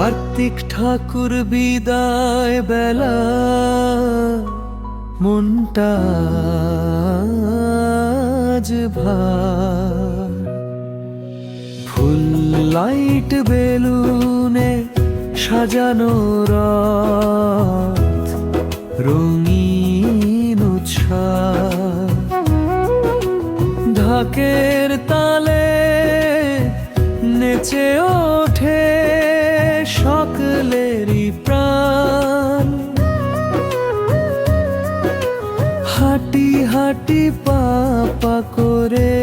কার্তিক ঠাকুর বিদায় বেলা, মনটা ভার। ফুল লাইট বেলুনে সাজানো রাত রঙিন ঢাকের তালে নেচে হাঁটি হাঁটি পাপা করে।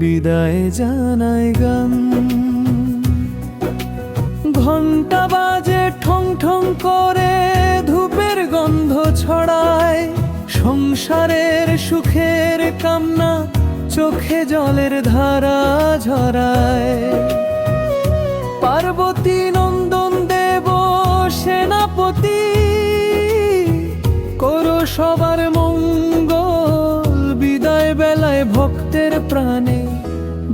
বিদায় জানাই গান। ঘণ্টা বাজে ঠং ঠং করে ধূপের গন্ধ ছড়ায়। সংসারের সুখের কামনা চোখে জলের ধারা ঝরায়। পার্বতী নন্দন দেব, সেনাপতি সবার মঙ্গল, বিদায় বেলায় ভক্তের প্রাণে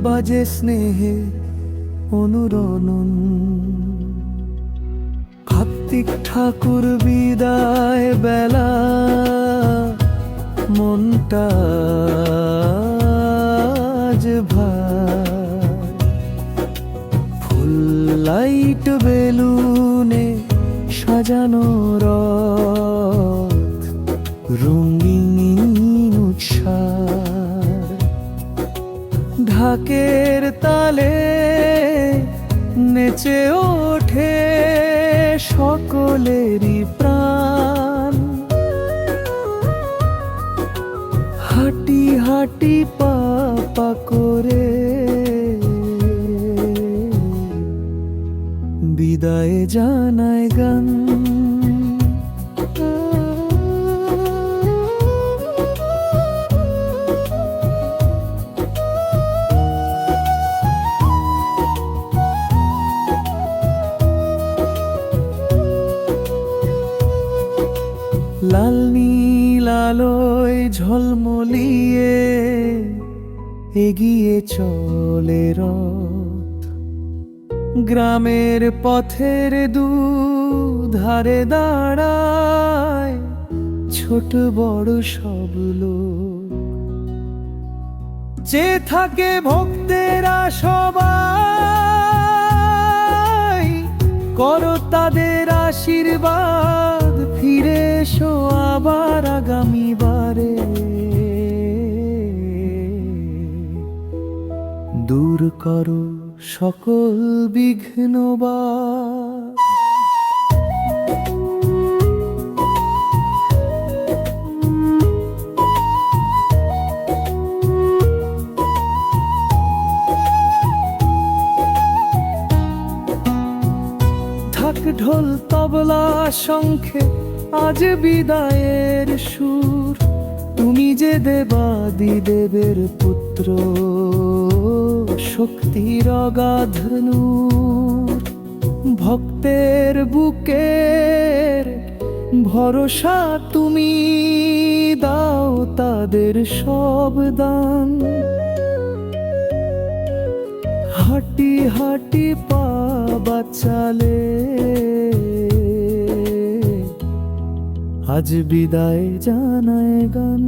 বাজে স্নেহে অনুরণন। কার্তিক ঠাকুর বিদায় বেলা, মনটা ফুল লাইট বেলুনে সাজানো রথ তালে নেচে ওঠে সকলেরই প্রাণ। হাঁটি হাঁটি পাপা করে বিদায় জানায় গান। আলোয় ঝলমলিয়ে এগিয়ে চলে রথ। গ্রামের পথের দু ধারে দাঁড়ায় ছোট বড় সব লোক। যে থাকে ভক্তেরা সবাই, করো তাদের আশীর্বাদ। ফিরে এসো আবার আগামী বারে। দূর করো সকল বিঘ্ন বা থাক ঢোল তবলা শঙ্খে, আজ বিদায়ের সুর। তুমি যে দেবাদি দেবের পুত্র, শক্তির অগাধ নূর ভক্তের বুকের ভরসা তুমি দাও তাদের সব দান। হাঁটি হাঁটি পা বাচালে। আজ বিদায় জানায় গান।